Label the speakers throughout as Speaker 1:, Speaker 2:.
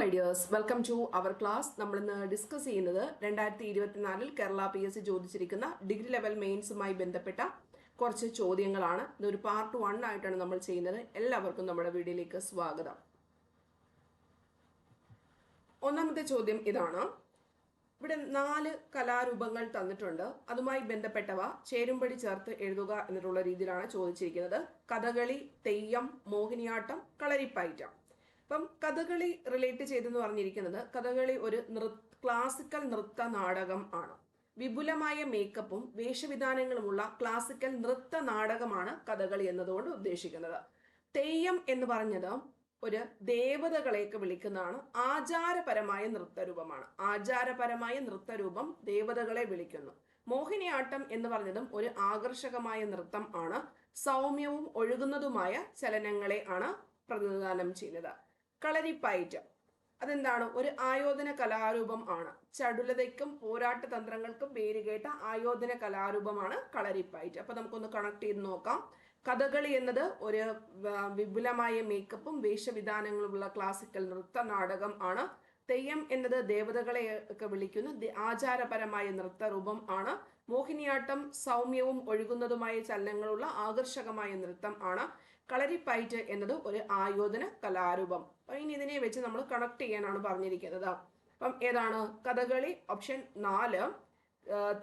Speaker 1: My dears welcome to our class നമ്മൾ ഇന്ന് discuss ചെയ്യുന്നത് രണ്ടായിരത്തി ഇരുപത്തിനാലിൽ കേരള പി എസ് സി ചോദിച്ചിരിക്കുന്ന ഡിഗ്രി ലെവൽ മെയിൻസുമായി ബന്ധപ്പെട്ട കുറച്ച് ചോദ്യങ്ങളാണ്. ഇതൊരു പാർട്ട് വൺ ആയിട്ടാണ് നമ്മൾ ചെയ്യുന്നത്. എല്ലാവർക്കും നമ്മുടെ വീഡിയോയിലേക്ക് സ്വാഗതം. ഒന്നാമത്തെ ചോദ്യം ഇതാണ്. ഇവിടെ നാല് കലാരൂപങ്ങൾ തന്നിട്ടുണ്ട്. അതുമായി ബന്ധപ്പെട്ടവ ചേരുംപടി ചേർത്ത് എഴുതുക എന്നുള്ള രീതിയിലാണ് ചോദിച്ചിരിക്കുന്നത്. കഥകളി തെയ്യം മോഹിനിയാട്ടം കളരിപ്പയറ്റം. അപ്പം കഥകളി റിലേറ്റ് ചെയ്തെന്ന് പറഞ്ഞിരിക്കുന്നത് കഥകളി ഒരു നൃ ക്ലാസിക്കൽ നൃത്ത നാടകം ആണ്. വിപുലമായ മേക്കപ്പും വേഷവിധാനങ്ങളുമുള്ള ക്ലാസിക്കൽ നൃത്ത നാടകമാണ് കഥകളി എന്നതുകൊണ്ട് ഉദ്ദേശിക്കുന്നത്. തെയ്യം എന്ന് പറഞ്ഞത് ഒരു ദേവതകളെയൊക്കെ വിളിക്കുന്നതാണ്. ആചാരപരമായ നൃത്തരൂപമാണ്. ആചാരപരമായ നൃത്തരൂപം ദേവതകളെ വിളിക്കുന്നു. മോഹിനിയാട്ടം എന്ന് പറഞ്ഞതും ഒരു ആകർഷകമായ നൃത്തം ആണ്. സൗമ്യവും ഒഴുകുന്നതുമായ ചലനങ്ങളെ ആണ് പ്രതിനിധാനം ചെയ്യുന്നത്. കളരിപ്പയറ്റം. അതെന്താണ്? ഒരു ആയോധന കലാരൂപം ആണ്. ചടുലതയ്ക്കും പോരാട്ട തന്ത്രങ്ങൾക്കും പേരുകേട്ട ആയോധന കലാരൂപമാണ് കളരിപ്പയറ്റ്. അപ്പൊ നമുക്കൊന്ന് കണക്ട് ചെയ്ത് നോക്കാം. കഥകളി എന്നത് ഒരു വിപുലമായ മേക്കപ്പും വേഷവിധാനങ്ങളുമുള്ള ക്ലാസിക്കൽ നൃത്ത നാടകം ആണ്. തെയ്യം എന്നത് ദേവതകളെ ഒക്കെ വിളിക്കുന്ന. ആചാരപരമായ നൃത്തരൂപം ആണ്. മോഹിനിയാട്ടം സൗമ്യവും ഒഴുകുന്നതുമായ ചലനങ്ങളുള്ള ആകർഷകമായ നൃത്തം ആണ്. കളരിപ്പയറ്റ് എന്നത് ഒരു ആയോധന കലാരൂപം. ഇനി ഇതിനെ വെച്ച് നമ്മൾ കണക്ട് ചെയ്യാനാണ് പറഞ്ഞിരിക്കുന്നത്. അപ്പം ഏതാണ്? കഥകളി ഓപ്ഷൻ നാല്.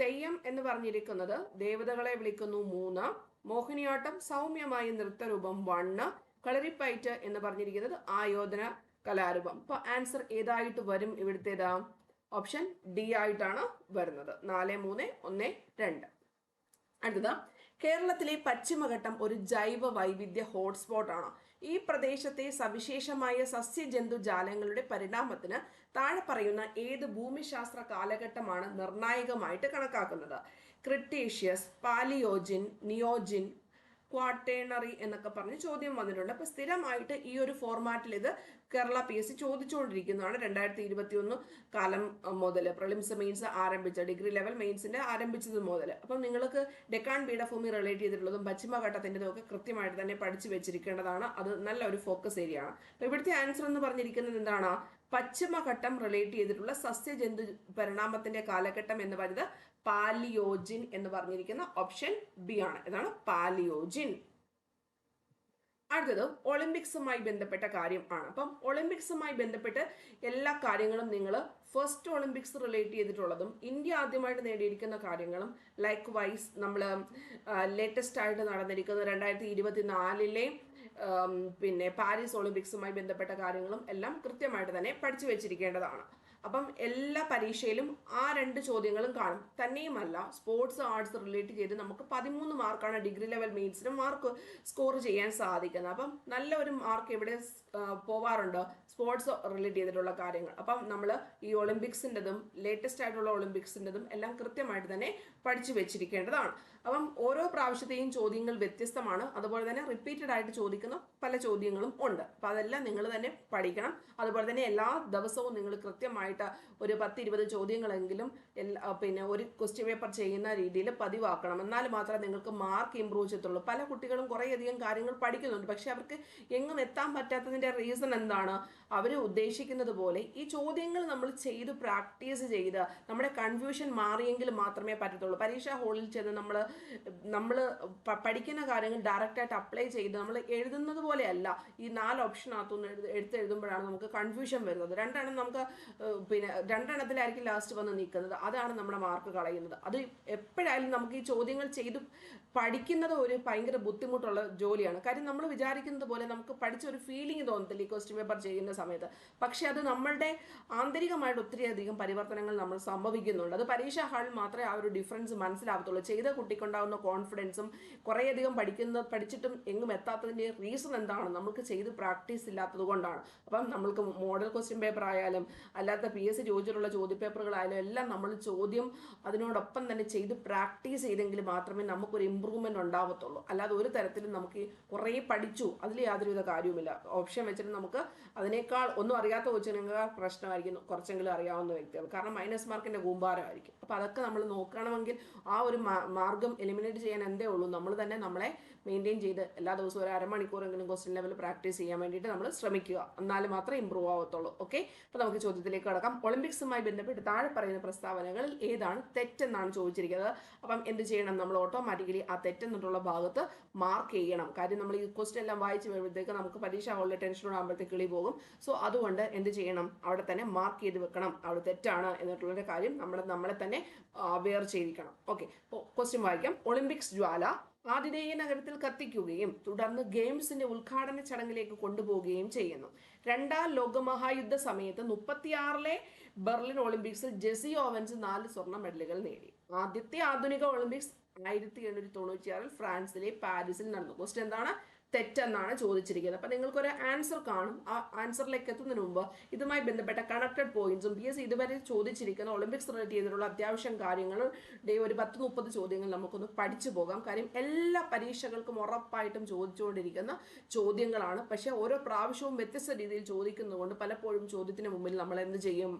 Speaker 1: തെയ്യം എന്ന് പറഞ്ഞിരിക്കുന്നത് ദേവതകളെ വിളിക്കുന്നു മൂന്ന്. മോഹിനിയാട്ടം സൗമ്യമായ നൃത്തരൂപം വണ്ണ്. കളരിപ്പയറ്റ് എന്ന് പറഞ്ഞിരിക്കുന്നത് ആയോധന കലാരൂപം. അപ്പൊ ആൻസർ ഏതായിട്ട് വരും ഇവിടുത്തേതാ ഓപ്ഷൻ ഡി ആയിട്ടാണ് വരുന്നത്. നാല് മൂന്ന് ഒന്ന് രണ്ട്. അടുത്തത് കേരളത്തിലെ പശ്ചിമഘട്ടം ഒരു ജൈവ വൈവിധ്യ ഹോട്ട്സ്പോട്ടാണ് ഈ പ്രദേശത്തെ സവിശേഷമായ സസ്യജന്തുജാലങ്ങളുടെ പരിണാമത്തിന് താഴെ പറയുന്ന ഏത് ഭൂമിശാസ്ത്ര കാലഘട്ടമാണ് നിർണായകമായിട്ട് കണക്കാക്കുന്നത്? ക്രിട്ടേഷ്യസ് പാലിയോജിൻ നിയോജിൻ ക്വാട്ടേണറി എന്നൊക്കെ പറഞ്ഞ് ചോദ്യം വന്നിട്ടുണ്ട്. അപ്പൊ സ്ഥിരമായിട്ട് ഈ ഒരു ഫോർമാറ്റിൽ ഇത് കേരള പി എസ് സി ചോദിച്ചുകൊണ്ടിരിക്കുന്നതാണ്. രണ്ടായിരത്തി ഇരുപത്തി ഒന്ന് കാലം മുതൽ പ്രിലിംസ് മെയിൻസ് ആരംഭിച്ച ഡിഗ്രി ലെവൽ മെയിൻസിന്റെ ആരംഭിച്ചത് മുതൽ അപ്പം നിങ്ങൾക്ക് ഡെക്കാൻ പീഠഭൂമി റിലേറ്റ് ചെയ്തിട്ടുള്ളതും പശ്ചിമഘട്ടത്തിന്റെതും ഒക്കെ കൃത്യമായിട്ട് തന്നെ പഠിച്ചു വെച്ചിരിക്കേണ്ടതാണ്. അത് നല്ല ഒരു ഫോക്കസ് ഏരിയ ആണ്. അപ്പൊ ഇവിടുത്തെ ആൻസർ എന്ന് പറഞ്ഞിരിക്കുന്നത് എന്താണ്? പശ്ചിമഘട്ടം റിലേറ്റ് ചെയ്തിട്ടുള്ള സസ്യജന്തു പരിണാമത്തിന്റെ കാലഘട്ടം എന്ന് പറയുന്നത് പാലിയോജിൻ എന്ന് പറഞ്ഞിരിക്കുന്ന ഓപ്ഷൻ ബി ആണ്. ഇതാണ് പാലിയോജിൻ. അടുത്തത് ഒളിമ്പിക്സുമായി ബന്ധപ്പെട്ട കാര്യം ആണ്. അപ്പം ഒളിമ്പിക്സുമായി ബന്ധപ്പെട്ട് എല്ലാ കാര്യങ്ങളും നിങ്ങൾ ഫസ്റ്റ് ഒളിമ്പിക്സ് റിലേറ്റ് ചെയ്തിട്ടുള്ളതും ഇന്ത്യ ആദ്യമായിട്ട് നേടിയിരിക്കുന്ന കാര്യങ്ങളും ലൈക്ക് വൈസ് നമ്മൾ ലേറ്റസ്റ്റ് ആയിട്ട് നടന്നിരിക്കുന്ന രണ്ടായിരത്തി ഇരുപത്തി നാലിലെ പിന്നെ പാരീസ് ഒളിമ്പിക്സുമായി ബന്ധപ്പെട്ട കാര്യങ്ങളും എല്ലാം കൃത്യമായിട്ട് തന്നെ പഠിച്ചു വെച്ചിരിക്കേണ്ടതാണ്. അപ്പം എല്ലാ പരീക്ഷയിലും ആ രണ്ട് ചോദ്യങ്ങളും കാണും. തന്നെയുമല്ല സ്പോർട്സ് ആർട്സ് റിലേറ്റ് ചെയ്ത് നമുക്ക് പതിമൂന്ന് മാർക്കാണ് ഡിഗ്രി ലെവൽ മെയിൻസിന് മാർക്ക് സ്കോർ ചെയ്യാൻ സാധിക്കുന്നത്. അപ്പം നല്ല ഒരു മാർക്ക് എവിടെ പോവാറുണ്ട് സ്പോർട്സ് റിലേറ്റ് ചെയ്തിട്ടുള്ള കാര്യങ്ങൾ. അപ്പം നമ്മൾ ഈ ഒളിമ്പിക്സിന്റെതും ലേറ്റസ്റ്റ് ആയിട്ടുള്ള ഒളിമ്പിക്സിന്റെതും എല്ലാം കൃത്യമായിട്ട് തന്നെ പഠിച്ചു വെച്ചിരിക്കേണ്ടതാണ്. അപ്പം ഓരോ പ്രാവശ്യത്തെയും ചോദ്യങ്ങൾ വ്യത്യസ്തമാണ്. അതുപോലെ തന്നെ റിപ്പീറ്റഡ് ആയിട്ട് ചോദിക്കുന്ന പല ചോദ്യങ്ങളും ഉണ്ട്. അപ്പം അതെല്ലാം നിങ്ങൾ തന്നെ പഠിക്കണം. അതുപോലെ തന്നെ എല്ലാ ദിവസവും നിങ്ങൾ കൃത്യമായിട്ട് ഒരു പത്ത് ഇരുപത് ചോദ്യങ്ങളെങ്കിലും പിന്നെ ഒരു ക്വസ്റ്റ്യൻ പേപ്പർ ചെയ്യുന്ന രീതിയിൽ പതിവാക്കണം. എന്നാൽ മാത്രമേ നിങ്ങൾക്ക് മാർക്ക് ഇമ്പ്രൂവ് ചെയ്യത്തുള്ളൂ. പല കുട്ടികളും കുറേയധികം കാര്യങ്ങൾ പഠിക്കുന്നുണ്ട്. പക്ഷേ അവർക്ക് എങ്ങും എത്താൻ പറ്റാത്തതിന്റെ റീസൺ എന്താണ്? അവർ ഉദ്ദേശിക്കുന്നത് പോലെ ഈ ചോദ്യങ്ങൾ നമ്മൾ ചെയ്ത് പ്രാക്ടീസ് ചെയ്ത് നമ്മുടെ കൺഫ്യൂഷൻ മാറിയെങ്കിൽ മാത്രമേ പറ്റത്തുള്ളൂ. പരീക്ഷാ ഹോളിൽ ചെന്ന് നമ്മൾ നമ്മൾ പഠിക്കുന്ന കാര്യങ്ങൾ ഡയറക്റ്റായിട്ട് അപ്ലൈ ചെയ്ത് നമ്മൾ എഴുതുന്നത് പോലെയല്ല. ഈ നാല് ഓപ്ഷനകത്തുനിന്ന് എടുത്ത് എഴുതുമ്പോഴാണ് നമുക്ക് കൺഫ്യൂഷൻ വരുന്നത്. രണ്ടാണ് നമുക്ക് പിന്നെ രണ്ടെണ്ണത്തിലായിരിക്കും ലാസ്റ്റ് വന്ന് നിൽക്കുന്നത്. അതാണ് നമ്മുടെ മാർക്ക് കളയുന്നത്. അത് എപ്പോഴായാലും നമുക്ക് ഈ ചോദ്യങ്ങൾ ചെയ്ത് പഠിക്കുന്നത് ഒരു ഭയങ്കര ബുദ്ധിമുട്ടുള്ള ജോലിയാണ്. കാര്യം നമ്മൾ വിചാരിക്കുന്നത് പോലെ നമുക്ക് പഠിച്ച ഒരു ഫീലിംഗ് തോന്നത്തില്ല ഈ ക്വസ്റ്റ്യൻ പേപ്പർ ചെയ്യുന്ന സമയത്ത്. പക്ഷേ അത് നമ്മളുടെ ആന്തരികമായിട്ട് ഒത്തിരിയധികം പരിവർത്തനങ്ങൾ നമ്മൾ സംഭവിക്കുന്നുണ്ട്. അത് പരീക്ഷാ ഹാളിൽ മാത്രമേ ആ ഒരു ഡിഫറൻസ് മനസ്സിലാവത്തുള്ളൂ. ചെയ്ത കുട്ടിക്കുണ്ടാകുന്ന കോൺഫിഡൻസും കുറേയധികം പഠിക്കുന്ന പഠിച്ചിട്ടും എങ്ങും എത്താത്തതിന്റെ റീസൺ എന്താണ് നമുക്ക് ചെയ്ത് പ്രാക്ടീസ് ഇല്ലാത്തത് കൊണ്ടാണ്. അപ്പം നമ്മൾക്ക് മോഡൽ ക്വസ്റ്റ്യൻ പേപ്പർ ആയാലും അല്ലാത്ത പി എസ് സി ചോദിച്ചിട്ടുള്ള ചോദ്യപേപ്പറുകളായാലും എല്ലാം നമ്മൾ ചോദ്യം അതിനോടൊപ്പം തന്നെ ചെയ്ത് പ്രാക്ടീസ് ചെയ്തെങ്കിൽ മാത്രമേ നമുക്കൊരു ഇമ്പ്രൂവ്മെന്റ് ഉണ്ടാവത്തുള്ളൂ. അല്ലാതെ ഒരു തരത്തിലും നമുക്ക് കുറേ പഠിച്ചു അതിൽ യാതൊരുവിധ കാര്യവുമില്ല. ഓപ്ഷൻ വെച്ചിട്ട് നമുക്ക് അതിനേക്കാൾ ഒന്നും അറിയാത്ത കൊച്ചിനേക്കാൾ പ്രശ്നമായിരിക്കും കുറച്ചെങ്കിലും അറിയാവുന്ന വ്യക്തികൾ. കാരണം മൈനസ് മാർക്കിന്റെ കൂമ്പാരമായിരിക്കും. അപ്പോൾ അതൊക്കെ നമ്മൾ നോക്കണമെങ്കിൽ ആ ഒരു മാർഗം എലിമിനേറ്റ് ചെയ്യാൻ എന്തേ ഉള്ളൂ. നമ്മൾ തന്നെ നമ്മളെ മെയിന്റെയിൻ ചെയ്ത് എല്ലാ ദിവസവും ഒരു അരമണിക്കൂറെങ്കിലും ക്വസ്റ്റ്യൻ ലെവൽ പ്രാക്ടീസ് ചെയ്യാൻ വേണ്ടിയിട്ട് നമ്മൾ ശ്രമിക്കുക. എന്നാൽ മാത്രമേ ഇമ്പ്രൂവ് ആവത്തുള്ളൂ. ഓക്കെ അപ്പോൾ നമുക്ക് ചോദ്യത്തിലേക്ക് കടക്കാം. ഒളിമ്പിക്സുമായി ബന്ധപ്പെട്ട് താഴെ പറയുന്ന പ്രസ്താവനകളിൽ ഏതാണ് തെറ്റെന്നാണ് ചോദിച്ചിരിക്കുന്നത്. അപ്പം എന്ത് ചെയ്യണം? നമ്മൾ ഓട്ടോമാറ്റിക്കലി ആ തെറ്റെന്നിട്ടുള്ള ഭാഗത്ത് മാർക്ക് ചെയ്യണം. കാര്യം നമ്മൾ ഈ ക്വസ്റ്റ്യൻ എല്ലാം വായിച്ച് വരുമ്പോഴത്തേക്ക് നമുക്ക് പരീക്ഷ ഹോളിൽ ടെൻഷനോടാകുമ്പോഴത്തേക്ക് കിളി പോകും. സോ അതുകൊണ്ട് എന്ത് ചെയ്യണം? അവിടെ തന്നെ മാർക്ക് ചെയ്ത് വെക്കണം. അവിടെ തെറ്റാണ് എന്നിട്ടുള്ള കാര്യം നമ്മൾ നമ്മളെ തന്നെ അവെയർ ചെയ്തിരിക്കണം. ഓക്കെ അപ്പോൾ ക്വസ്റ്റ്യൻ വായിക്കാം. ഒളിമ്പിക്സ് ജ്വാല ആതിഥേയ നഗരത്തിൽ കത്തിക്കുകയും തുടർന്ന് ഗെയിംസിന്റെ ഉദ്ഘാടന ചടങ്ങിലേക്ക് കൊണ്ടുപോവുകയും ചെയ്യുന്നു. രണ്ടാം ലോകമഹായുദ്ധ സമയത്ത് മുപ്പത്തിയാറിലെ ബെർലിൻ ഒളിമ്പിക്സിൽ ജെസി ഓവൻസ് നാല് സ്വർണ മെഡലുകൾ നേടി. ആദ്യത്തെ ആധുനിക ഒളിമ്പിക്സ് ആയിരത്തി എണ്ണൂറ്റി തൊണ്ണൂറ്റിയാറിൽ ഫ്രാൻസിലെ പാരീസിൽ നടന്നു. ക്വസ്റ്റ്യൻ എന്താണ്? തെറ്റെന്നാണ് ചോദിച്ചിരിക്കുന്നത്. അപ്പം നിങ്ങൾക്കൊരു ആൻസർ കാണും. ആ ആൻസറിലേക്ക് എത്തുന്നതിന് മുമ്പ് ഇതുമായി ബന്ധപ്പെട്ട കണക്റ്റഡ് പോയിന്റ്സും പി എസ് ഇതുവരെ ചോദിച്ചിരിക്കുന്ന ഒളിമ്പിക്സ് റിലേറ്റ് ചെയ്തിട്ടുള്ള അത്യാവശ്യം കാര്യങ്ങളും ഡേ ഒരു പത്ത് മുപ്പത് ചോദ്യങ്ങൾ നമുക്കൊന്ന് പഠിച്ചു പോകാം. കാര്യം എല്ലാ പരീക്ഷകൾക്കും ഉറപ്പായിട്ടും ചോദിച്ചുകൊണ്ടിരിക്കുന്ന ചോദ്യങ്ങളാണ്. പക്ഷേ ഓരോ പ്രാവശ്യവും വ്യത്യസ്ത രീതിയിൽ ചോദിക്കുന്നതുകൊണ്ട് പലപ്പോഴും ചോദ്യത്തിന് മുമ്പിൽ നമ്മൾ എന്ത് ചെയ്യും?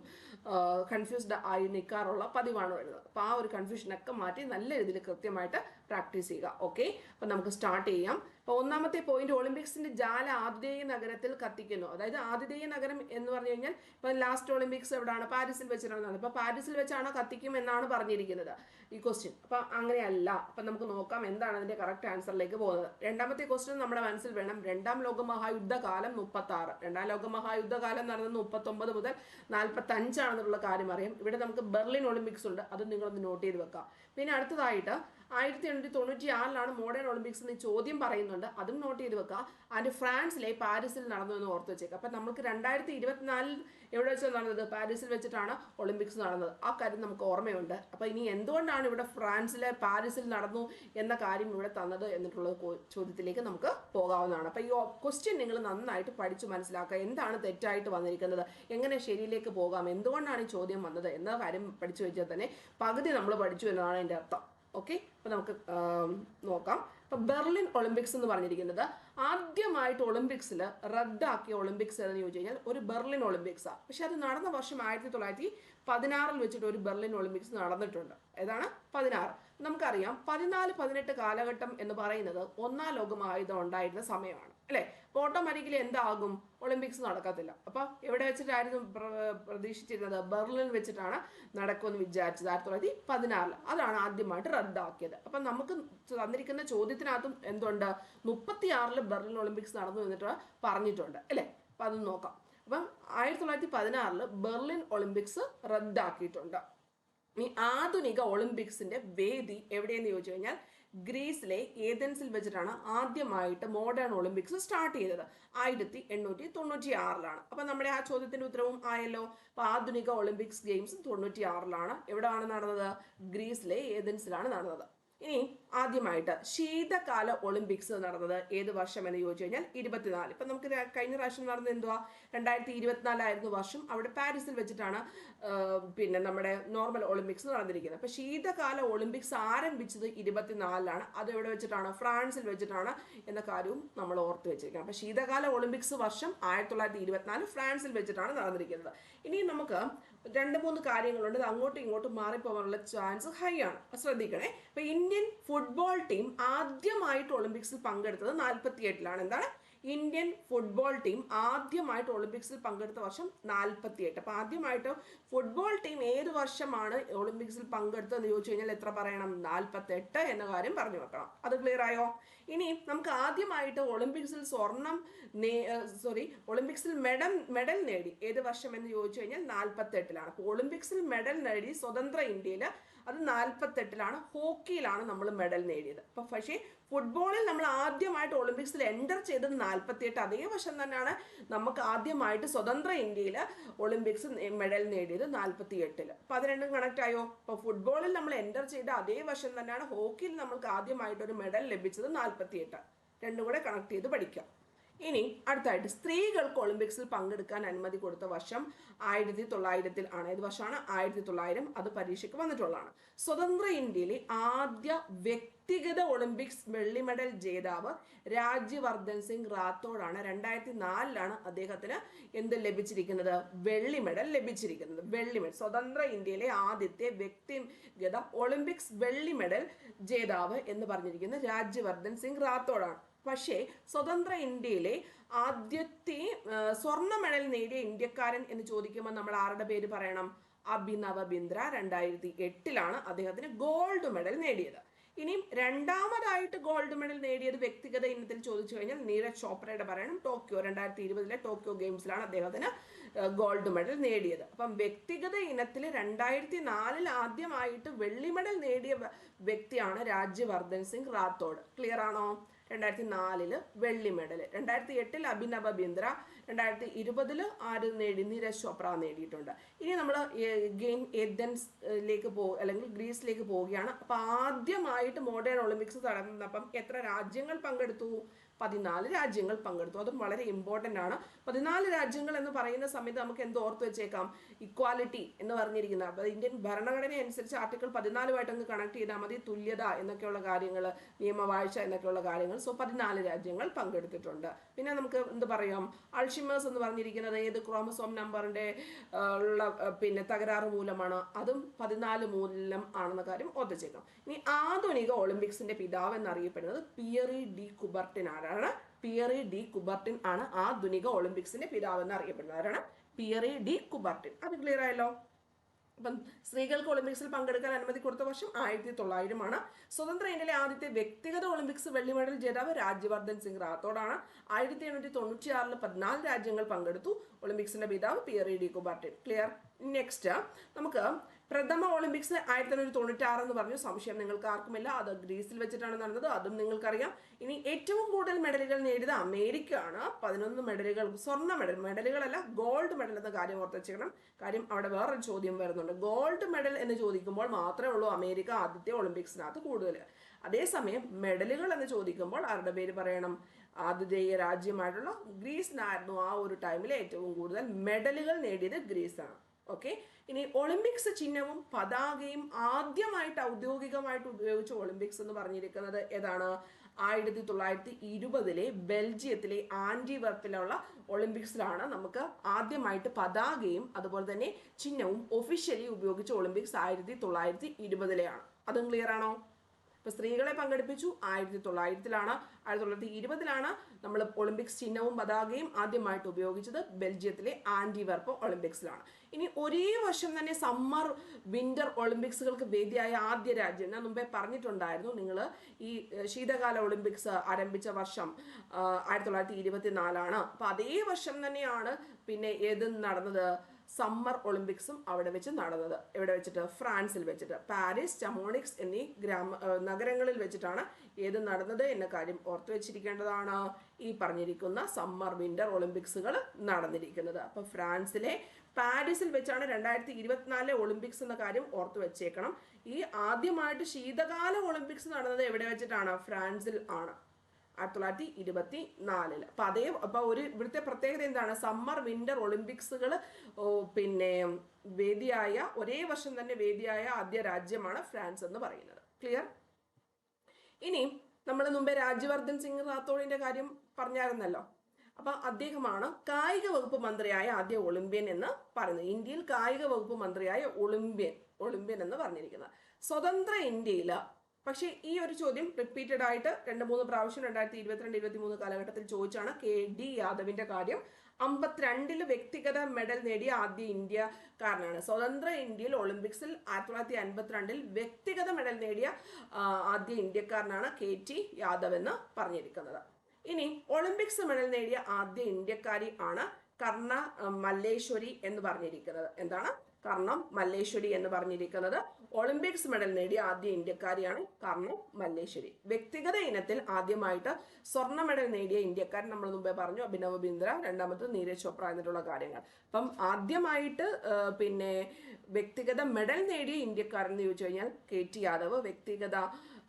Speaker 1: കൺഫ്യൂസ്ഡ് ആയി നിൽക്കാറുള്ള പതിവാണ് വരുന്നത്. അപ്പോൾ ആ ഒരു കൺഫ്യൂഷനൊക്കെ മാറ്റി നല്ല രീതിയിൽ കൃത്യമായിട്ട് പ്രാക്ടീസ് ചെയ്യുക. ഓക്കെ അപ്പം നമുക്ക് സ്റ്റാർട്ട് ചെയ്യാം. ഒന്നാമത്തെ പോയിന്റ് ഒളിമ്പിക്സിന്റെ ജാല ആതിഥേയ നഗരത്തിൽ കത്തിക്കുന്നു. അതായത് ആതിഥേയ നഗരം എന്ന് പറഞ്ഞു കഴിഞ്ഞാൽ ഇപ്പം ലാസ്റ്റ് ഒളിമ്പിക്സ് എവിടെയാണ്? പാരീസിൽ വെച്ചിട്ടാണ് അപ്പോൾ പാരീസിൽ വെച്ചാണ് കത്തിക്കും എന്നാണ് പറഞ്ഞിരിക്കുന്നത് ഈ ക്വസ്റ്റ്യൻ അപ്പം അങ്ങനെയല്ല. അപ്പം നമുക്ക് നോക്കാം എന്താണ് അതിന്റെ കറക്റ്റ് ആൻസറിലേക്ക് പോകുന്നത്. രണ്ടാമത്തെ ക്വസ്റ്റ്യൻ നമ്മുടെ മനസ്സിൽ വേണം. രണ്ടാം ലോക മഹായുദ്ധകാലം മുപ്പത്തി ആറ് രണ്ടാം ലോക മഹായുദ്ധകാലം നടന്നത് മുപ്പത്തൊമ്പത് മുതൽ നാൽപ്പത്തി അഞ്ചാണെന്നുള്ള കാര്യം അറിയാം. ഇവിടെ നമുക്ക് ബെർലിൻ ഒളിമ്പിക്സ് ഉണ്ട്. അത് നിങ്ങളൊന്ന് നോട്ട് ചെയ്ത് വെക്കാം. പിന്നെ അടുത്തതായിട്ട് ആയിരത്തി എണ്ണൂറ്റി തൊണ്ണൂറ്റി ആറിലാണ് മോഡേൺ ഒളിമ്പിക്സ് എന്ന് ചോദ്യം പറയുന്നുണ്ട്. അതും നോട്ട് ചെയ്ത് വെക്കുക അതിന് ഫ്രാൻസിലെ പാരീസിൽ നടന്നു എന്ന് ഓർത്ത് വെച്ചേക്കുക അപ്പം നമുക്ക് രണ്ടായിരത്തി ഇരുപത്തിനാലിൽ എവിടെ വെച്ചാണ് നടന്നത്? പാരീസിൽ വെച്ചിട്ടാണ് ഒളിമ്പിക്സ് നടന്നത്. ആ കാര്യം നമുക്ക് ഓർമ്മയുണ്ട്. അപ്പോൾ ഇനി എന്തുകൊണ്ടാണ് ഇവിടെ ഫ്രാൻസിലെ പാരീസിൽ നടന്നു എന്ന കാര്യം ഇവിടെ തന്നത് എന്നിട്ടുള്ള ചോദ്യത്തിലേക്ക് നമുക്ക് പോകാവുന്നതാണ്. അപ്പോൾ ഈ ക്വസ്റ്റ്യൻ നിങ്ങൾ നന്നായിട്ട് പഠിച്ചു മനസ്സിലാക്കുക. എന്താണ് തെറ്റായിട്ട് വന്നിരിക്കുന്നത്? എങ്ങനെ ശരിയിലേക്ക് പോകാം? എന്തുകൊണ്ടാണ് ഈ ചോദ്യം വന്നത്? എന്ന കാര്യം പഠിച്ചു വെച്ചാൽ തന്നെ പകുതി നമ്മൾ പഠിച്ചു എന്നതാണ് എന്റെ അർത്ഥം. ഓക്കെ? അപ്പോൾ നമുക്ക് നോക്കാം. അപ്പോൾ ബെർലിൻ ഒളിമ്പിക്സ് എന്ന് പറഞ്ഞിരിക്കുന്നത് ആദ്യമായിട്ട് ഒളിമ്പിക്സിൽ റദ്ദാക്കിയ ഒളിമ്പിക്സ് എന്ന് ചോദിച്ചു കഴിഞ്ഞാൽ ഒരു ബെർലിൻ ഒളിമ്പിക്സാണ് പക്ഷെ അത് നടന്ന വർഷം ആയിരത്തി തൊള്ളായിരത്തി പതിനാറിൽ വെച്ചിട്ട് ഒരു ബെർലിൻ ഒളിമ്പിക്സ് നടന്നിട്ടുണ്ട്. ഏതാണ്? പതിനാറ്. നമുക്കറിയാം പതിനാല് പതിനെട്ട് കാലഘട്ടം എന്ന് പറയുന്നത് ഒന്നാം ലോകമായുധം ഉണ്ടായിരുന്ന സമയമാണ്. അല്ലേ? ഓട്ടോമാറ്റിക്കലി എന്താകും? ഒളിമ്പിക്സ് നടക്കത്തില്ല. അപ്പോൾ എവിടെ വെച്ചിട്ടായിരുന്നു പ്ര- പ്രതീക്ഷിച്ചിരുന്നത്? ബെർലിൻ വെച്ചിട്ടാണ് നടക്കുമെന്ന് വിചാരിച്ചത് ആയിരത്തി തൊള്ളായിരത്തി പതിനാറിൽ അതാണ് ആദ്യമായിട്ട് റദ്ദാക്കിയത്. അപ്പം നമുക്ക് തന്നിരിക്കുന്ന ചോദ്യത്തിനകത്തും എന്തുണ്ട്? മുപ്പത്തിയാറിൽ ബെർലിൻ ഒളിമ്പിക്സ് നടന്നു എന്നിട്ട് പറഞ്ഞിട്ടുണ്ട്. അല്ലേ? അപ്പം അത് നോക്കാം. അപ്പം ആയിരത്തി തൊള്ളായിരത്തി പതിനാറിൽ ബെർലിൻ ഒളിമ്പിക്സ് റദ്ദാക്കിയിട്ടുണ്ട്. ഈ ആധുനിക ഒളിമ്പിക്സിന്റെ വേദി എവിടെയെന്ന് ചോദിച്ചു കഴിഞ്ഞാൽ ഗ്രീസിലെ ഏതൻസിൽ വെച്ചിട്ടാണ് ആദ്യമായിട്ട് മോഡേൺ ഒളിമ്പിക്സ് സ്റ്റാർട്ട് ചെയ്തത്. ആയിരത്തി എണ്ണൂറ്റി തൊണ്ണൂറ്റി ആറിലാണ് അപ്പൊ നമ്മുടെ ആ ചോദ്യത്തിന്റെ ഉത്തരവും ആയല്ലോ. അപ്പൊ ആധുനിക ഒളിമ്പിക്സ് ഗെയിംസ് തൊണ്ണൂറ്റി ആറിലാണ് എവിടെയാണ് നടന്നത്? ഗ്രീസിലെ ഏതൻസിലാണ് നടന്നത്. ഇനി ആദ്യമായിട്ട് ശീതകാല ഒളിമ്പിക്സ് നടന്നത് ഏത് വർഷം എന്ന് ചോദിച്ചു കഴിഞ്ഞാൽ ഇരുപത്തിനാല്. ഇപ്പം നമുക്ക് കഴിഞ്ഞ പ്രാവശ്യം നടന്നത് എന്തുവാ? രണ്ടായിരത്തി ഇരുപത്തിനാലായിരുന്നു വർഷം. അവിടെ പാരീസിൽ വെച്ചിട്ടാണ് പിന്നെ നമ്മുടെ നോർമൽ ഒളിമ്പിക്സ് നടന്നിരിക്കുന്നത്. അപ്പം ശീതകാല ഒളിമ്പിക്സ് ആരംഭിച്ചത് ഇരുപത്തിനാലിലാണ്. അത് എവിടെ വെച്ചിട്ടാണ്? ഫ്രാൻസിൽ വെച്ചിട്ടാണ് എന്ന കാര്യവും നമ്മൾ ഓർത്ത് വെച്ചിരിക്കണം. അപ്പം ശീതകാല ഒളിമ്പിക്സ് വർഷം ആയിരത്തി തൊള്ളായിരത്തി ഇരുപത്തിനാല് ഫ്രാൻസിൽ വെച്ചിട്ടാണ് നടന്നിരിക്കുന്നത്. ഇനി നമുക്ക് രണ്ട് മൂന്ന് കാര്യങ്ങളുണ്ട്. അങ്ങോട്ടും ഇങ്ങോട്ടും മാറിപ്പോകാനുള്ള ചാൻസ് ഹൈ ആണ്. ശ്രദ്ധിക്കണേ. അപ്പം ഇന്ത്യൻ ഫുട്ബോൾ ടീം ആദ്യമായിട്ട് ഒളിമ്പിക്സിൽ പങ്കെടുത്തത് നാൽപ്പത്തി എട്ടിലാണ് എന്താണ്? ഇന്ത്യൻ ഫുട്ബോൾ ടീം ആദ്യമായിട്ട് ഒളിമ്പിക്സിൽ പങ്കെടുത്ത വർഷം നാൽപ്പത്തി എട്ട് അപ്പൊ ആദ്യമായിട്ട് ഫുട്ബോൾ ടീം ഏത് വർഷമാണ് ഒളിമ്പിക്സിൽ പങ്കെടുത്തതെന്ന് ചോദിച്ചു കഴിഞ്ഞാൽ എത്ര പറയണം? നാൽപ്പത്തി എട്ട് എന്ന കാര്യം പറഞ്ഞു വെക്കണം. അത് ക്ലിയർ ആയോ? ഇനി നമുക്ക് ആദ്യമായിട്ട് ഒളിമ്പിക്സിൽ സ്വർണം സോറി ഒളിമ്പിക്സിൽ മെഡൽ മെഡൽ നേടി. ഏത് വർഷം എന്ന് ചോദിച്ചു കഴിഞ്ഞാൽ നാൽപ്പത്തി എട്ടിലാണ് അപ്പോൾ ഒളിമ്പിക്സിൽ മെഡൽ നേടി സ്വതന്ത്ര ഇന്ത്യയിൽ അത് നാൽപ്പത്തെട്ടിലാണ് ഹോക്കിയിലാണ് നമ്മൾ മെഡൽ നേടിയത്. അപ്പം പക്ഷേ ഫുട്ബോളിൽ നമ്മൾ ആദ്യമായിട്ട് ഒളിമ്പിക്സിൽ എന്റർ ചെയ്തത് നാൽപ്പത്തിയെട്ട് അതേ വർഷം തന്നെയാണ് നമുക്ക് ആദ്യമായിട്ട് സ്വതന്ത്ര ഇന്ത്യയിൽ ഒളിമ്പിക്സ് മെഡൽ നേടിയത് നാൽപ്പത്തി എട്ടിൽ അപ്പം അത് രണ്ടും കണക്ട് ആയോ? അപ്പോൾ ഫുട്ബോളിൽ നമ്മൾ എന്റർ ചെയ്ത അതേ വർഷം തന്നെയാണ് ഹോക്കിയിൽ നമുക്ക് ആദ്യമായിട്ട് ഒരു മെഡൽ ലഭിച്ചത് നാൽപ്പത്തി എട്ട് രണ്ടും കൂടെ കണക്ട് ചെയ്ത് പഠിക്കാം. ഇനി അടുത്തായിട്ട് സ്ത്രീകൾക്ക് ഒളിമ്പിക്സിൽ പങ്കെടുക്കാൻ അനുമതി കൊടുത്ത വർഷം ആയിരത്തി തൊള്ളായിരത്തിൽ ആണ്. ഏത് വർഷമാണ്? ആയിരത്തി തൊള്ളായിരം. അത് പരീക്ഷയ്ക്ക് വന്നിട്ടുള്ളതാണ്. സ്വതന്ത്ര ഇന്ത്യയിലെ ആദ്യ വ്യക്തിഗത ഒളിമ്പിക്സ് വെള്ളി മെഡൽ ജേതാവ് രാജ്യവർദ്ധൻ സിംഗ് റാത്തോഡാണ്. രണ്ടായിരത്തി നാലിലാണ് അദ്ദേഹത്തിന് എന്ത് ലഭിച്ചിരിക്കുന്നത്? വെള്ളി മെഡൽ ലഭിച്ചിരിക്കുന്നത്. വെള്ളി മെഡൽ സ്വതന്ത്ര ഇന്ത്യയിലെ ആദ്യത്തെ വ്യക്തിഗത ഒളിമ്പിക്സ് വെള്ളി മെഡൽ ജേതാവ് എന്ന് പറഞ്ഞിരിക്കുന്നത് രാജ്യവർദ്ധൻ സിംഗ് റാത്തോഡാണ്. പക്ഷേ സ്വതന്ത്ര ഇന്ത്യയിലെ ആദ്യത്തെ സ്വർണ മെഡൽ നേടിയ ഇന്ത്യക്കാരൻ എന്ന് ചോദിക്കുമ്പോൾ നമ്മൾ ആരുടെ പേര് പറയണം? അഭിനവ ബിന്ദ്ര. രണ്ടായിരത്തി എട്ടിലാണ് അദ്ദേഹത്തിന് ഗോൾഡ് മെഡൽ നേടിയത്. ഇനിയും രണ്ടാമതായിട്ട് ഗോൾഡ് മെഡൽ നേടിയത് വ്യക്തിഗത ഇനത്തിൽ ചോദിച്ചു കഴിഞ്ഞാൽ നീരജ് ചോപ്രയുടെ പറയണം. ടോക്കിയോ രണ്ടായിരത്തി ഇരുപതിലെ ടോക്കിയോ ഗെയിംസിലാണ് അദ്ദേഹത്തിന് ഗോൾഡ് മെഡൽ നേടിയത്. അപ്പം വ്യക്തിഗത ഇനത്തിൽ രണ്ടായിരത്തി നാലിൽ ആദ്യമായിട്ട് വെള്ളി മെഡൽ നേടിയ വ്യക്തിയാണ് രാജ്യവർദ്ധൻ സിംഗ് റാത്തോഡ്. ക്ലിയർ ആണോ? രണ്ടായിരത്തി നാലിൽ വെള്ളി മെഡൽ രണ്ടായിരത്തി എട്ടിൽ അഭിനവ ബിന്ദ്ര. രണ്ടായിരത്തി ഇരുപതിൽ ആര് നേടി? നീരജ് ചോപ്ര നേടിയിട്ടുണ്ട്. ഇനി നമ്മൾ ഗെയിം ഏതൻസിലേക്ക് പോ അല്ലെങ്കിൽ ഗ്രീസിലേക്ക് പോവുകയാണ്. അപ്പോൾ ആദ്യമായിട്ട് മോഡേൺ ഒളിമ്പിക്സ് നടന്നപ്പം എത്ര രാജ്യങ്ങൾ പങ്കെടുത്തു? പതിനാല് രാജ്യങ്ങൾ പങ്കെടുത്തു. അതും വളരെ ഇമ്പോർട്ടന്റ് ആണ്. പതിനാല് രാജ്യങ്ങൾ എന്ന് പറയുന്ന സമയത്ത് നമുക്ക് എന്ത് ഓർത്ത് വെച്ചേക്കാം? ഇക്വാലിറ്റി എന്ന് പറഞ്ഞിരിക്കുന്ന അപ്പോൾ ഇന്ത്യൻ ഭരണഘടന അനുസരിച്ച് ആർട്ടിക്കിൾ പതിനാലുമായിട്ട് അങ്ങ് കണക്ട് ചെയ്താൽ മതി. തുല്യത എന്നൊക്കെയുള്ള കാര്യങ്ങൾ നിയമവാഴ്ച എന്നൊക്കെയുള്ള കാര്യങ്ങൾ. സോ പതിനാല് രാജ്യങ്ങൾ പങ്കെടുത്തിട്ടുണ്ട്. പിന്നെ നമുക്ക് എന്ത് പറയാം? അൾഷിമേഴ്സ് എന്ന് പറഞ്ഞിരിക്കുന്നത് ഏത് ക്രോമസോം നമ്പറിന്റെ ഉള്ള പിന്നെ തകരാറ് മൂലമാണ്. അതും പതിനാല് മൂലം ആണെന്ന കാര്യം ഓർത്തിച്ചേക്കാം ഇനി ആധുനിക ഒളിമ്പിക്സിന്റെ പിതാവ് എന്നറിയപ്പെടുന്നത് പിയറി ഡി കുബർട്ടിൻ ആരാണ്? പിയറി ഡി കുബർട്ടിൻ ആണ് ആധുനിക ഒളിമ്പിക്സിന്റെ പിതാവ് എന്ന് അറിയപ്പെടുന്നത് പിയറി ഡി കുബർട്ടിൻ. അത് ക്ലിയർ ആയല്ലോ? അപ്പം സ്ത്രീകൾക്ക് ഒളിമ്പിക്സിൽ പങ്കെടുക്കാൻ അനുമതി കൊടുത്ത വർഷം ആയിരത്തി തൊള്ളായിരമാണ് സ്വതന്ത്ര ഇന്ത്യയിലെ ആദ്യത്തെ വ്യക്തിഗത ഒളിമ്പിക്സ് വെള്ളി മെഡൽ ജേതാവ് രാജ്യവർദ്ധൻ സിംഗ് റാത്തോഡാണ്. ആയിരത്തി എണ്ണൂറ്റി തൊണ്ണൂറ്റി ആറിൽ പതിനാല് രാജ്യങ്ങൾ പങ്കെടുത്തു. ഒളിമ്പിക്സിന്റെ പിതാവ് Pierre de Coubertin. Clear next നമുക്ക് പ്രഥമ ഒളിമ്പിക്സ് ആയിരത്തി തൊണ്ണൂറ്റി തൊണ്ണൂറ്റി ആറ് എന്ന് പറഞ്ഞു. സംശയം നിങ്ങൾക്ക് ആർക്കുമില്ല അത് ഗ്രീസിൽ വെച്ചിട്ടാണ് നടന്നത്. അതും നിങ്ങൾക്കറിയാം. ഇനി ഏറ്റവും കൂടുതൽ മെഡലുകൾ നേടിയത് അമേരിക്ക ആണ് പതിനൊന്ന് മെഡലുകൾ സ്വർണ മെഡൽ മെഡലുകളല്ല ഗോൾഡ് മെഡൽ എന്ന കാര്യം ഓർത്ത് വെച്ചേക്കണം. കാര്യം അവിടെ വേറൊരു ചോദ്യം വരുന്നുണ്ട്. ഗോൾഡ് മെഡൽ എന്ന് ചോദിക്കുമ്പോൾ മാത്രമേ ഉള്ളൂ അമേരിക്ക ആദ്യത്തെ ഒളിമ്പിക്സിനകത്ത് കൂടുതൽ അതേസമയം മെഡലുകൾ എന്ന് ചോദിക്കുമ്പോൾ ആരുടെ പേര് പറയണം? ആതിഥേയ രാജ്യമായിട്ടുള്ള ഗ്രീസിനായിരുന്നു ആ ഒരു ടൈമിൽ ഏറ്റവും കൂടുതൽ മെഡലുകൾ നേടിയത് ഗ്രീസാണ്. ഓക്കെ? ഇനി ഒളിമ്പിക്സ് ചിഹ്നവും പതാകയും ആദ്യമായിട്ട് ഔദ്യോഗികമായിട്ട് ഉപയോഗിച്ച ഒളിമ്പിക്സ് എന്ന് പറഞ്ഞിരിക്കുന്നത് ഏതാണ്? ആയിരത്തി തൊള്ളായിരത്തി ഇരുപതിലെ ബെൽജിയത്തിലെ ആന്റിവർപ്പിലുള്ള ഒളിമ്പിക്സിലാണ് നമുക്ക് ആദ്യമായിട്ട് പതാകയും അതുപോലെ തന്നെ ചിഹ്നവും ഒഫീഷ്യലി ഉപയോഗിച്ച ഒളിമ്പിക്സ് ആയിരത്തി തൊള്ളായിരത്തി ഇരുപതിലെയാണ്. അതും ക്ലിയർ ആണോ? ഇപ്പൊ സ്ത്രീകളെ പങ്കെടുപ്പിച്ചു. ആയിരത്തി തൊള്ളായിരത്തിലാണ്. ആയിരത്തി തൊള്ളായിരത്തി ഇരുപതിലാണ് നമ്മൾ ഒളിമ്പിക്സ് ചിഹ്നവും പതാകയും ആദ്യമായിട്ട് ഉപയോഗിച്ചത് ബെൽജിയത്തിലെ ആന്റിവർപ്പ് ഒളിമ്പിക്സിലാണ്. ഇനി ഒരേ വർഷം തന്നെ സമ്മർ വിന്റർ ഒളിമ്പിക്സുകൾക്ക് വേദിയായ ആദ്യ രാജ്യം. ഞാൻ മുമ്പേ പറഞ്ഞിട്ടുണ്ടായിരുന്നു നിങ്ങൾ ഈ ശീതകാല ഒളിമ്പിക്സ് ആരംഭിച്ച വർഷം ആയിരത്തി തൊള്ളായിരത്തി ഇരുപത്തി നാലാണ് അപ്പം അതേ വർഷം തന്നെയാണ് പിന്നെ ഏത് നടന്നത് സമ്മർ ഒളിമ്പിക്സും അവിടെ വെച്ച് നടന്നത്. എവിടെ വെച്ചിട്ട്? ഫ്രാൻസിൽ വെച്ചിട്ട്. പാരീസ് ചമോണിക്സ് എന്നീ ഗ്രാമ നഗരങ്ങളിൽ വെച്ചിട്ടാണ് ഏത് നടന്നത് എന്ന കാര്യം ഓർത്തു വെച്ചിരിക്കേണ്ടതാണ്. ഈ പറഞ്ഞിരിക്കുന്ന സമ്മർ വിന്റർ ഒളിമ്പിക്സുകൾ നടന്നിരിക്കുന്നത്. അപ്പോൾ ഫ്രാൻസിലെ പാരീസിൽ വെച്ചാണ് രണ്ടായിരത്തി ഇരുപത്തിനാലിലെ ഒളിമ്പിക്സ് എന്ന കാര്യം ഓർത്തു വെച്ചേക്കണം. ഈ ആദ്യമായിട്ട് ശീതകാല ഒളിമ്പിക്സ് നടന്നത് എവിടെ വെച്ചിട്ടാണ്? ഫ്രാൻസിൽ ആണ്. ആയിരത്തി തൊള്ളായിരത്തി ഇരുപത്തി നാലിൽ അപ്പൊ അതേ അപ്പൊ ഒരു ഇവിടുത്തെ പ്രത്യേകത എന്താണ്? സമ്മർ വിന്റർ ഒളിമ്പിക്സുകൾ പിന്നെ വേദിയായ ഒരേ വർഷം തന്നെ വേദിയായ ആദ്യ രാജ്യമാണ് ഫ്രാൻസ് എന്ന് പറയുന്നത്. ക്ലിയർ ഇനി നമ്മൾ മുമ്പേ രാജ്യവർദ്ധൻ സിംഗ് റാത്തോഡിന്റെ കാര്യം പറഞ്ഞായിരുന്നല്ലോ. അപ്പൊ അദ്ദേഹമാണ് കായിക വകുപ്പ് മന്ത്രിയായ ആദ്യ ഒളിമ്പ്യൻ എന്ന് പറയുന്നത്. ഇന്ത്യയിൽ കായിക വകുപ്പ് മന്ത്രിയായ ഒളിമ്പ്യൻ ഒളിമ്പ്യൻ എന്ന് പറഞ്ഞിരിക്കുന്നത്. സ്വതന്ത്ര ഇന്ത്യയിൽ പക്ഷേ ഈ ഒരു ചോദ്യം റിപ്പീറ്റഡ് ആയിട്ട് രണ്ട് മൂന്ന് പ്രാവശ്യം രണ്ടായിരത്തി ഇരുപത്തിരണ്ട് ഇരുപത്തി മൂന്ന് കാലഘട്ടത്തിൽ ചോദിച്ചാണ് കെ ഡി യാദവിന്റെ കാര്യം. അമ്പത്തിരണ്ടിൽ വ്യക്തിഗത മെഡൽ നേടിയ ആദ്യ ഇന്ത്യക്കാരനാണ്. സ്വതന്ത്ര ഇന്ത്യയിൽ ഒളിമ്പിക്സിൽ ആയിരത്തി തൊള്ളായിരത്തി അൻപത്തിരണ്ടിൽ വ്യക്തിഗത മെഡൽ നേടിയ ആദ്യ ഇന്ത്യക്കാരനാണ് കെ ടി യാദവ് എന്ന് പറഞ്ഞിരിക്കുന്നത്. ഇനി ഒളിമ്പിക്സ് മെഡൽ നേടിയ ആദ്യ ഇന്ത്യക്കാരി ആണ് കർണ മല്ലേശ്വരി എന്ന് പറഞ്ഞിരിക്കുന്നത്. എന്താണ്? കർണം മല്ലേശ്വരി എന്ന് പറഞ്ഞിരിക്കുന്നത്. ഒളിമ്പിക്സ് മെഡൽ നേടിയ ആദ്യ ഇന്ത്യക്കാരിയാണ് കർണം മല്ലേശ്വരി. വ്യക്തിഗത ഇനത്തിൽ ആദ്യമായിട്ട് സ്വർണ മെഡൽ നേടിയ ഇന്ത്യക്കാരൻ നമ്മൾ മുമ്പേ പറഞ്ഞു അഭിനവ് ബിന്ദ്ര രണ്ടാമത് നീരജ് ചോപ്ര എന്നിട്ടുള്ള കാര്യങ്ങൾ. അപ്പം ആദ്യമായിട്ട് പിന്നെ വ്യക്തിഗത മെഡൽ നേടിയ ഇന്ത്യക്കാരൻ എന്ന് ചോദിച്ചു കഴിഞ്ഞാൽ കെ ടി യാദവ്. വ്യക്തിഗത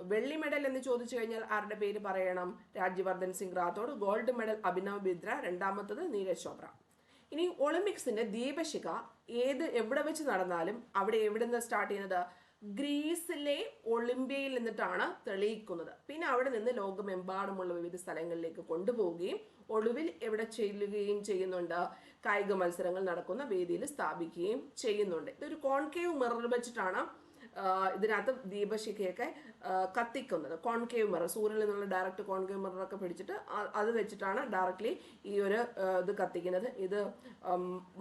Speaker 1: വെള്ളി മെഡൽ എന്ന് ചോദിച്ചു കഴിഞ്ഞാൽ ആരുടെ പേര് പറയണം? Rajyavardhan Singh Rathore. Gold medal Abhinav Bindra. രണ്ടാമത്തത് നീരജ് ചോപ്ര. ഇനി ഒളിമ്പിക്സിന്റെ ദീപശിഖ ഏത് എവിടെ വെച്ച് നടന്നാലും അവിടെ എവിടെ നിന്ന് സ്റ്റാർട്ട് ചെയ്യുന്നത്? ഗ്രീസിലെ ഒളിമ്പ്യയിൽ നിന്നിട്ടാണ് തെളിയിക്കുന്നത്. പിന്നെ അവിടെ നിന്ന് ലോകമെമ്പാടുമുള്ള വിവിധ സ്ഥലങ്ങളിലേക്ക് കൊണ്ടുപോവുകയും ഒടുവിൽ എവിടെ ചെല്ലുകയും ചെയ്യുന്നുണ്ട്. കായിക മത്സരങ്ങൾ നടക്കുന്ന വേദിയിൽ സ്ഥാപിക്കുകയും ചെയ്യുന്നുണ്ട്. ഇതൊരു കോൺകേവ് മിറർ വെച്ചിട്ടാണ് ഇതിനകത്ത് ദീപശിഖയൊക്കെ കത്തിക്കുന്നത്. കോൺകേവ് മിറർ സൂര്യനിൽ നിന്നുള്ള ഡയറക്റ്റ് കോൺകേവ് മിററൊക്കെ പിടിച്ചിട്ട് അത് വെച്ചിട്ടാണ് ഡയറക്റ്റ്ലി ഈ ഒരു ഇത് കത്തിക്കുന്നത്. ഇത്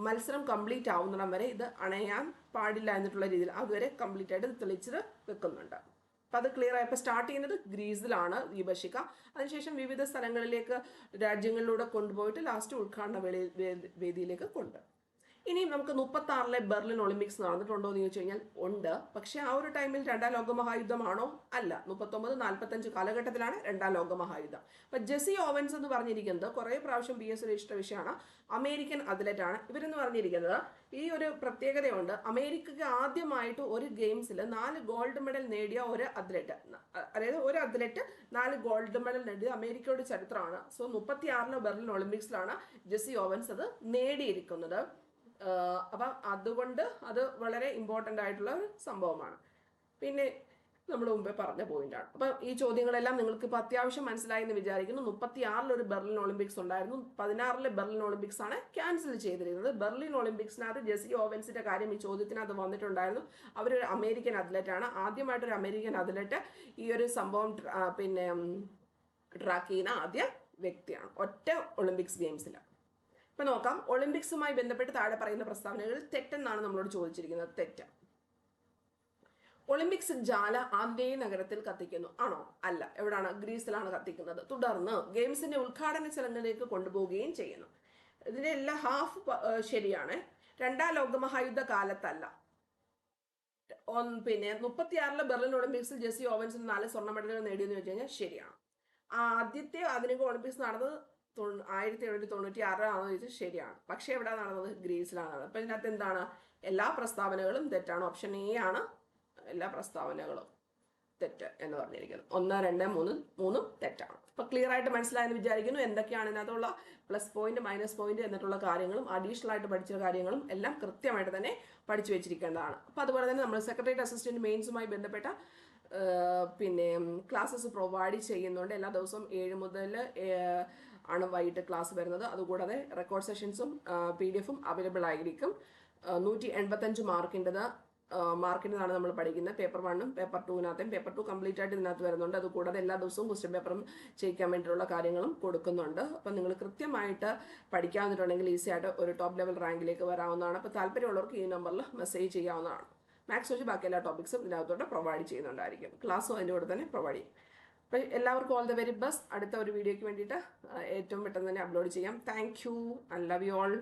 Speaker 1: മത്സരം കംപ്ലീറ്റ് ആവുന്നിടം വരെ ഇത് അണയാൻ പാടില്ല എന്നിട്ടുള്ള രീതിയിൽ അതുവരെ കംപ്ലീറ്റ് ആയിട്ട് തെളിച്ചത് വെക്കുന്നുണ്ട്. അപ്പം അത് ക്ലിയർ ആയപ്പോൾ സ്റ്റാർട്ട് ചെയ്യുന്നത് ഗ്രീസിലാണ് ദീപശിഖ. അതിനുശേഷം വിവിധ സ്ഥലങ്ങളിലേക്ക് രാജ്യങ്ങളിലൂടെ കൊണ്ടുപോയിട്ട് ലാസ്റ്റ് ഉദ്ഘാടന വേദിയിലേക്ക് കൊണ്ട് ഇനി നമുക്ക് മുപ്പത്തി ആറിലെ ബെർലിൻ ഒളിമ്പിക്സ് നടന്നിട്ടുണ്ടോ എന്ന് ചോദിച്ചു കഴിഞ്ഞാൽ ഉണ്ട്. പക്ഷേ ആ ഒരു ടൈമിൽ രണ്ടാം ലോക മഹായുദ്ധമാണോ അല്ല. മുപ്പത്തൊമ്പത് നാൽപ്പത്തഞ്ച് കാലഘട്ടത്തിലാണ് രണ്ടാം ലോക മഹായുദ്ധം അപ്പൊ ജെസി ഓവൻസ് എന്ന് പറഞ്ഞിരിക്കുന്നത് കുറേ പ്രാവശ്യം ബി എസ് ഇഷ്ട വിഷയമാണ്. അമേരിക്കൻ അത്ലറ്റ് ആണ്. ഇവരെന്ന് പറഞ്ഞിരിക്കുന്നത് ഈ ഒരു പ്രത്യേകതയുണ്ട്. അമേരിക്കയ്ക്ക് ആദ്യമായിട്ട് ഒരു ഗെയിംസിൽ നാല് ഗോൾഡ് മെഡൽ നേടിയ ഒരു അത്ലറ്റ് അതായത് ഒരു അത്ലറ്റ് നാല് ഗോൾഡ് മെഡൽ നേടിയ അമേരിക്കയുടെ ചരിത്രമാണ്. സോ മുപ്പത്തി ആറിലെ ബെർലിൻ ഒളിമ്പിക്സിലാണ് ജെസി ഓവൻസ് അത് നേടിയിരിക്കുന്നത്. അപ്പം അതുകൊണ്ട് അത് വളരെ ഇമ്പോർട്ടന്റ് ആയിട്ടുള്ള ഒരു സംഭവമാണ്. പിന്നെ നമ്മൾ മുമ്പേ പറഞ്ഞ പോയിന്റാണ് അപ്പം ഈ ചോദ്യങ്ങളെല്ലാം നിങ്ങൾക്ക് ഇപ്പോൾ അത്യാവശ്യം മനസ്സിലായി എന്ന് വിചാരിക്കുന്നു. മുപ്പത്തി ആറിൽ ഒരു ബെർലിൻ ഒളിമ്പിക്സ് ഉണ്ടായിരുന്നു. പതിനാറിലെ ബെർലിൻ ഒളിമ്പിക്സ് ആണ് ക്യാൻസൽ ചെയ്തിരുന്നത്. ബെർലിൻ ഒളിമ്പിക്സിനകത്ത് ജെസി ഓവൻസിന്റെ കാര്യം ഈ ചോദ്യത്തിനകത്ത് വന്നിട്ടുണ്ടായിരുന്നു. അവരൊരു അമേരിക്കൻ അത്ലറ്റ് ആണ്. ആദ്യമായിട്ടൊരു അമേരിക്കൻ അത്ലറ്റ് ഈ ഒരു സംഭവം പിന്നെ ട്രാക്ക് ചെയ്യുന്ന ആദ്യ വ്യക്തിയാണ്. ഒറ്റ ഒളിമ്പിക്സ് ഗെയിംസിൽ ഇപ്പൊ നോക്കാം. ഒളിമ്പിക്സുമായി ബന്ധപ്പെട്ട് താഴെ പറയുന്ന പ്രസ്താവനകൾ തെറ്റെന്നാണ് നമ്മളോട് ചോദിച്ചിരിക്കുന്നത്. തെറ്റ്. ഒളിമ്പിക്സ് ജാല ആന്ധ്രേ നഗരത്തിൽ കത്തിക്കുന്നു. ആണോ? അല്ല. എവിടാണ്? ഗ്രീസിലാണ് കത്തിക്കുന്നത്. തുടർന്ന് ഗെയിംസിന്റെ ഉദ്ഘാടന ചടങ്ങിലേക്ക് കൊണ്ടുപോവുകയും ചെയ്യുന്നു. ഇതിന്റെ എല്ലാ ഹാഫ് ശരിയാണ്. രണ്ടാം ലോകമഹായുദ്ധ കാലത്തല്ല. പിന്നെ മുപ്പത്തിയാറിലെ ബെർലിൻ ഒളിമ്പിക്സിൽ ജെസ്സി ഓവൻസിന് നാല് സ്വർണ മെഡലുകൾ നേടിയെന്ന് വെച്ച് കഴിഞ്ഞാൽ ശരിയാണ്. ആദ്യത്തെ ആധുനിക ഒളിമ്പിക്സ് നടന്നത് ആയിരത്തി എണ്ണൂറ്റി തൊണ്ണൂറ്റി ആറിലാണെന്ന് ചോദിച്ചാൽ ശരിയാണ്. പക്ഷേ എവിടെ നടന്നത് ഗ്രീസിലാണ് നടന്നത് അപ്പം ഇതിനകത്ത് എന്താണ്? എല്ലാ പ്രസ്താവനകളും തെറ്റാണ്. ഓപ്ഷൻ എ ആണ് എല്ലാ പ്രസ്താവനകളും തെറ്റ് എന്ന് പറഞ്ഞിരിക്കുന്നത്. ഒന്ന് രണ്ട് മൂന്ന് മൂന്നും തെറ്റാണ്. അപ്പൊ ക്ലിയർ ആയിട്ട് മനസ്സിലായെന്ന് വിചാരിക്കുന്നു. എന്തൊക്കെയാണ് ഇതിനകത്തുള്ള പ്ലസ് പോയിന്റ് മൈനസ് പോയിന്റ് എന്നിട്ടുള്ള കാര്യങ്ങളും അഡീഷണൽ ആയിട്ട് പഠിച്ച കാര്യങ്ങളും എല്ലാം കൃത്യമായിട്ട് തന്നെ പഠിച്ചു വെച്ചിരിക്കേണ്ടതാണ്. അപ്പൊ അതുപോലെ തന്നെ നമ്മൾ സെക്രട്ടേറിയറ്റ് അസിസ്റ്റന്റ് മെയിൻസുമായി ബന്ധപ്പെട്ട പിന്നെ ക്ലാസ്സസ് പ്രൊവൈഡ് ചെയ്യുന്നുണ്ട്. എല്ലാ ദിവസവും ഏഴ് മുതൽ ആണ് വൈകിട്ട് ക്ലാസ് വരുന്നത്. അതുകൂടാതെ റെക്കോർഡ് സെഷൻസും പി ഡി എഫും അവൈലബിൾ ആയിരിക്കും. നൂറ്റി എൺപത്തഞ്ച് മാർക്കിന്റെത് മാർക്കിന്റെതാണ് നമ്മൾ പഠിക്കുന്നത്. പേപ്പർ വണ്ണും പേപ്പർ ടൂവിനകത്തും പേപ്പർ ടു കംപ്ലീറ്റ് ആയിട്ട് ഇതിനകത്ത് വരുന്നുണ്ട്. അതുകൂടാതെ എല്ലാ ദിവസവും ക്വസ്റ്റ്യൻ പേപ്പറും ചെയ്യിക്കാൻ വേണ്ടിയിട്ടുള്ള കാര്യങ്ങളും കൊടുക്കുന്നുണ്ട്. അപ്പം നിങ്ങൾ കൃത്യമായിട്ട് പഠിക്കാവുന്നിട്ടുണ്ടെങ്കിൽ ഈസി ആയിട്ട് ഒരു ടോപ്പ് ലെവൽ റാങ്കിലേക്ക് വരാവുന്നതാണ്. അപ്പോൾ താല്പര്യമുള്ളവർക്ക് ഈ നമ്പറിൽ മെസ്സേജ് ചെയ്യാവുന്നതാണ്. മാത്സ് വെച്ച് ബാക്കി എല്ലാ ടോപ്പിക്സും ഇതിനകത്തോട്ട് പ്രൊവൈഡ് ചെയ്യുന്നുണ്ടായിരിക്കും. ക്ലാസ്സും അതിന്റെ കൂടെ തന്നെ പ്രൊവൈഡ് ചെയ്യും. അപ്പോൾ എല്ലാവർക്കും ഓൾ ദ വെരി ബെസ്റ്റ് അടുത്ത ഒരു വീഡിയോയ്ക്ക് വേണ്ടിയിട്ട് ഏറ്റവും പെട്ടെന്ന് തന്നെ അപ്ലോഡ് ചെയ്യാം. Thank you I love you all